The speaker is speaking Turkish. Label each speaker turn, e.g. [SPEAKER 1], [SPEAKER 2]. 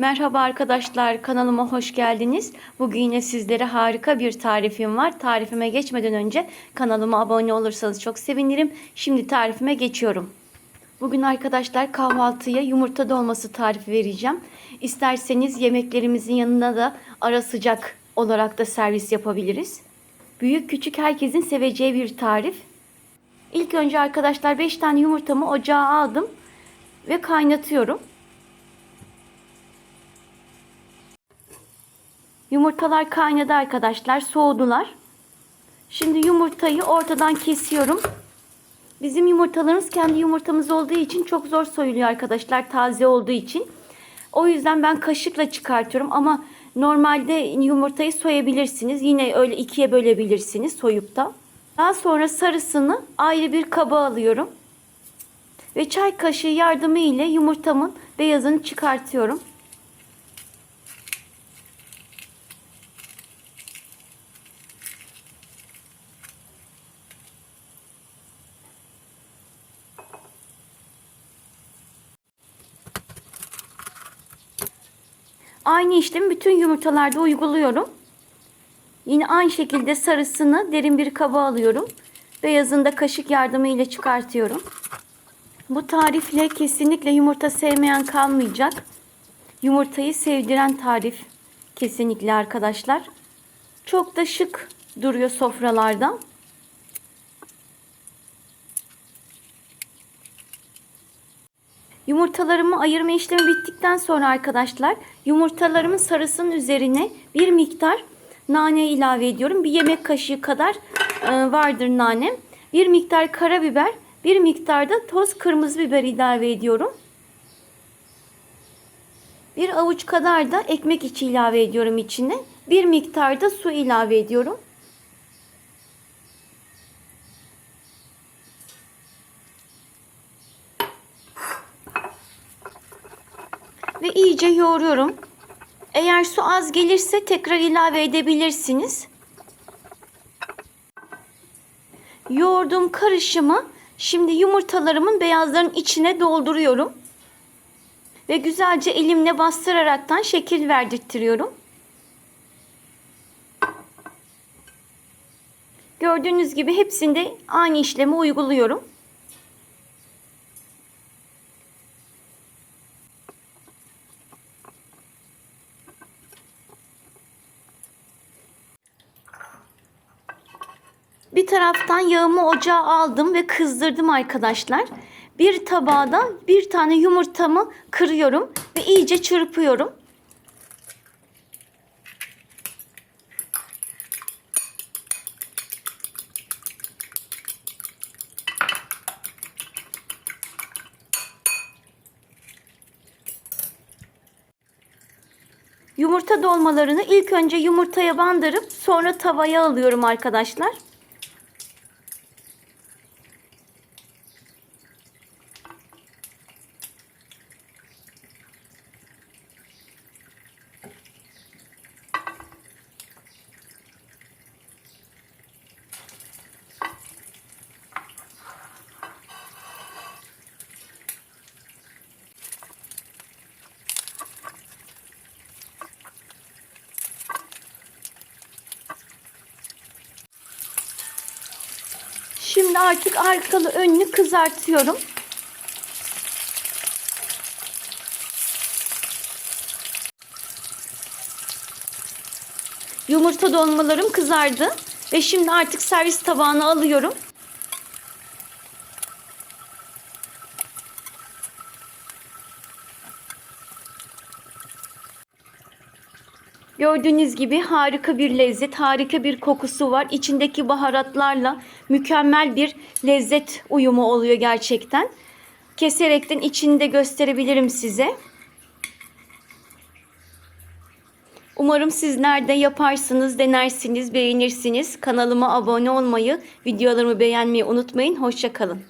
[SPEAKER 1] Merhaba arkadaşlar kanalıma hoş geldiniz. Bugün yine sizlere harika bir tarifim var. Tarifime geçmeden önce kanalıma abone olursanız çok sevinirim. Şimdi tarifime geçiyorum. Bugün arkadaşlar kahvaltıya yumurta dolması tarifi vereceğim. İsterseniz yemeklerimizin yanına da ara sıcak olarak da servis yapabiliriz. Büyük küçük herkesin seveceği bir tarif. İlk önce arkadaşlar 5 tane yumurtamı ocağa aldım ve kaynatıyorum. Yumurtalar kaynadı arkadaşlar. Soğudular. Şimdi yumurtayı ortadan kesiyorum. Bizim yumurtalarımız kendi yumurtamız olduğu için çok zor soyuluyor arkadaşlar. Taze olduğu için. O yüzden ben kaşıkla çıkartıyorum ama normalde yumurtayı soyabilirsiniz. Yine öyle ikiye bölebilirsiniz soyup da. Daha sonra sarısını ayrı bir kaba alıyorum. Ve çay kaşığı yardımı ile yumurtamın beyazını çıkartıyorum. Aynı işlemi bütün yumurtalarda uyguluyorum. Yine aynı şekilde sarısını derin bir kaba alıyorum. Beyazını da kaşık yardımıyla çıkartıyorum. Bu tarifle kesinlikle yumurta sevmeyen kalmayacak. Yumurtayı sevdiren tarif kesinlikle arkadaşlar. Çok da şık duruyor sofralarda. Yumurtalarımı ayırma işlemi bittikten sonra arkadaşlar yumurtalarımın sarısının üzerine bir miktar nane ilave ediyorum. Bir yemek kaşığı kadar e, vardır nanem. Bir miktar karabiber, bir miktar da toz kırmızı biber ilave ediyorum. Bir avuç kadar da ekmek içi ilave ediyorum içine. Bir miktar da su ilave ediyorum. Ve iyice yoğuruyorum. Eğer su az gelirse tekrar ilave edebilirsiniz. Yoğurduğum karışımı şimdi yumurtalarımın beyazlarının içine dolduruyorum. Ve güzelce elimle bastıraraktan şekil verdirtiyorum. Gördüğünüz gibi hepsinde aynı işlemi uyguluyorum. Bir taraftan yağımı ocağa aldım ve kızdırdım arkadaşlar. Bir tabağa da bir tane yumurtamı kırıyorum ve iyice çırpıyorum. Yumurta dolmalarını ilk önce yumurtaya bandırıp sonra tavaya alıyorum arkadaşlar. Şimdi artık arkalı önlü kızartıyorum. Yumurta dolmalarım kızardı ve şimdi artık servis tabağına alıyorum. Gördüğünüz gibi harika bir lezzet, harika bir kokusu var. İçindeki baharatlarla mükemmel bir lezzet uyumu oluyor gerçekten. Keserekten içini de gösterebilirim size. Umarım sizler de yaparsınız, denersiniz, beğenirsiniz. Kanalıma abone olmayı, videolarımı beğenmeyi unutmayın. Hoşçakalın.